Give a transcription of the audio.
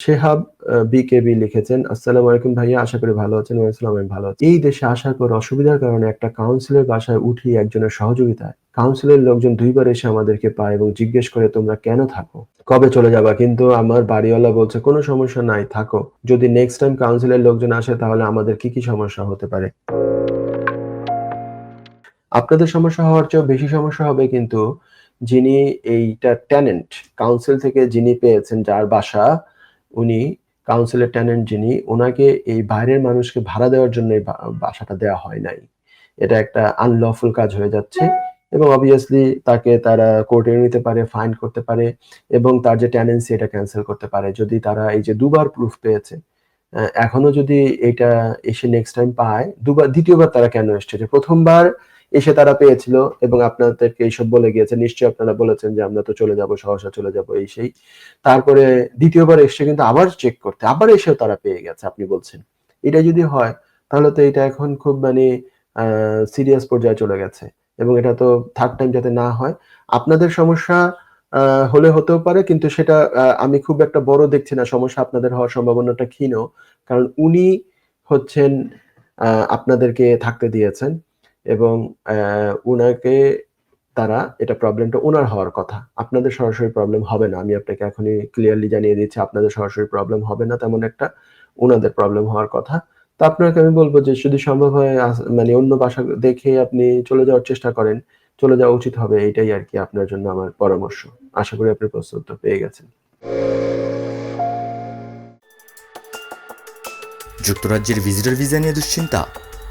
Shehab BKB লিখেছেন, আসসালামু আলাইকুম ভাইয়া, আশা করি ভালো আছেন ওয়ালাইকুম আমি ভালো আছি এই দেশে আসার পর অসুবিধার কারণে একটা কাউন্সিলের বাসায় উঠি একজনের সহযোগিতায় কাউন্সিলের লোকজন দুইবার এসে আমাদেরকে পায় এবং জিজ্ঞেস করে, তোমরা কেন থাকো? কবে চলে যাবা? কিন্তু আমার বাড়িওয়ালা বলছে, কোনো সমস্যা নাই, থাকো। যদি নেক্সট টাইম কাউন্সিলের লোকজন আসে, তাহলে আমাদের কি কি সমস্যা হতে পারে? আপনাদের সমস্যা হওয়ার চেয়েও বেশি সমস্যা হবে কিন্তু যিনি এইটা ট্যানেন্ট কাউন্সিল থেকে যিনি পেয়েছেন যার বাসা উনি কাউন্সিলের ট্যানেন্ট যিনি, ওনাকে এই বাইরের মানুষকে ভাড়া দেওয়ার জন্য এই বাসাটা দেওয়া হয় নাই। এটা একটা আনলফুল কাজ হয়ে যাচ্ছে এবং অবভিয়াসলি তাকে তারা কোর্টে নিতে পারে ফাইন করতে পারে এবং তার যে ট্যানেন্সি এটা ক্যান্সেল করতে পারে। যদি তারা এই যে দুবার প্রুফ পেয়েছে এখনও যদি এটা এসে নেক্সট টাইম পায়, দুবার, দ্বিতীয়বার তারা কেন এসছে? যে প্রথমবার এসে তারা পেয়েছিল এবং আপনাদেরকে এইসব বলে গিয়েছে। নিশ্চয়ই আপনারা বলেছেন যে আমরা তো চলে যাব, সহসা চলে যাব, এই সেই। তারপরে দ্বিতীয়বার এসে কিন্তু আবার চেক করতে, আবার এসেও তারা পেয়ে গেছে, আপনি বলছেন। এটা যদি হয়, তাহলে তো এটা এখন খুব মানে সিরিয়াস পর্যায়ে চলে গেছে এবং এটা তো থার্ড টাইম যাতে না হয়। আপনাদের সমস্যা হলে হতেও পারে, কিন্তু সেটা আমি খুব একটা বড় দেখছি না, সমস্যা আপনাদের হওয়ার সম্ভাবনাটা ক্ষীণ। কারণ উনি হচ্ছেন আপনাদেরকে থাকতে দিয়েছেন। এবং উনাকে তারা এটা প্রবলেমটা ওনার হওয়ার কথা। আপনাদের সরাসরি প্রবলেম হবে না। আমি আপনাকে এখনই ক্লিয়ারলি জানিয়ে দিচ্ছি, আপনাদের সরাসরি প্রবলেম হবে না তেমন একটা ওনাদের প্রবলেম হওয়ার কথা। তো আপনাকে আমি বলব যে, যদি সম্ভব হয় মানে অন্য বাসা দেখে আপনি চলে যাওয়ার চেষ্টা করেন। চলে যাওয়া উচিত হবে এটাই আর কি আপনার জন্য আমার পরামর্শ। আশা করি আপনি প্রশ্ন উত্তর পেয়ে গেছেন। যুক্তরাজ্যের ভিজিটর ভিসা নিয়ে দুশ্চিন্তা?